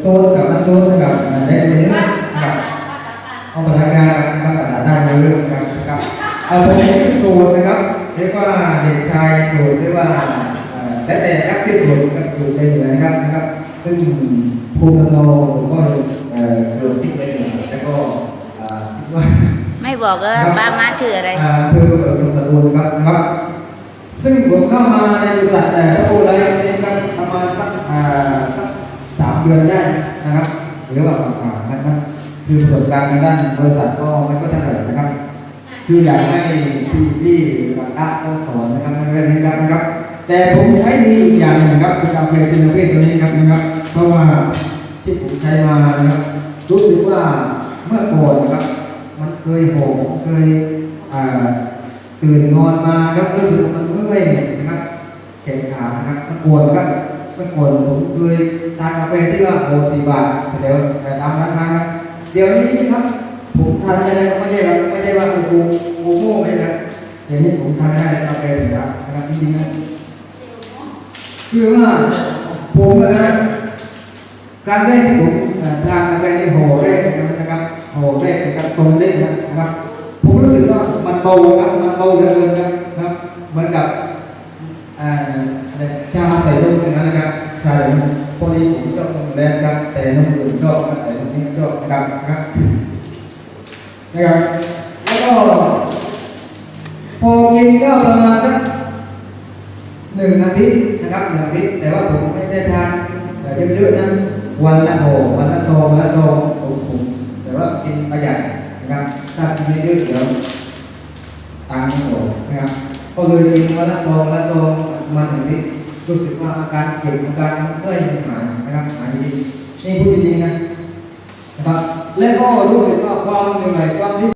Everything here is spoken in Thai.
โซนกับนักโซนกับได้เนื้อกับห้องประธานการนะครับประธานได้เรื่องครับครับเอาผมชื่อโซนนะครับเรียกว่าเด็กชายโซนเรียกว่าเอ่และแต่นักที่โซนก็คือในเหนือนะครับนะครับ ซึ่งภูมิลำเนาผมก็เออเกิดที่ในเหนือแล้วก็ไม่บอกแล้วป้ามาชื่ออะไรเพื่อเปิดบริษัทบูรครับนะครับ ซึ่งผมเข้ามาในบริษัทแต่พระโอไรนี่ก็ประมาณสักสักสามเดือนได้ หรือว่าอ่านะครับคือประสบการณ์ทางด้านบริษัทก็ไม่ก็เท่าไหร่นะครับ คืออยากให้พี่ที่บางท่านก็สอนนะครับในเรื่องนี้นะครับ แต่ผมใช้ดีอีกอย่างหนึ่งครับคือกาแฟซินเวตตัวนี้ครับนะครับ เพราะว่าที่ผมใช้มานะครับรู้สึกว่าเมื่อก่อนนะครับ มันเคยหอมเคยอ่าตื่นนอนมาครับรู้สึกว่ามันเมื่อยนะครับแขนขานะครับมันปวดครับ มื่อก่อนผมเคยทานกาแฟที่ว่าโอสี่บาทเดี๋ยวแต่ตามราคาครับเดี๋ยวนี้ครับ ผมทานอะไรก็ไม่ใช่ครับไม่ใช่ว่าโอ้โหโอ้โหไม่ใช่ครับเดี๋ยวนี้ผมทานได้กาแฟถึงแล้วนะครับจริงๆนะคือว่าผมนะครับการแรกที่ผมทานกาแฟในห่อแรกนะครับห่อแรกเป็นการทรงเล็กนะครับ ผมรู้สึกว่ามันเบาครับมันเบาเหลือเกินครับนะครับเหมือนกับ อ่าอะไรชาใส่นมอย่างนั้นนะครับชาอย่างนั้นพอดีผมชอบนมแรงครับแต่นมอื่นชอบครับแต่นมนี้ชอบนะครับนะครับนะครับแล้วก็พอกินก็ประมาณสักหนึ่งอาทิตย์นะครับหนึ่งอาทิตย์แต่ว่าผมไม่ได้ทานแบบเยอะๆนะวันละโหวันละซองวันละซองผมผมแต่ว่ากินประหยัดนะครับถ้ากินเยอะๆเดี๋ยวตังค์ไม่หมดนะครับก็เลยกินวันละซองวันละซอง มาหนึ่งอาทิตย์รู้สึกว่าอาการเจ็บอาการเมื่อยหายนะครับหายดีนี่พูดจริงๆนะนะครับและก็รู้สึกว่าความเหนื่อยความที่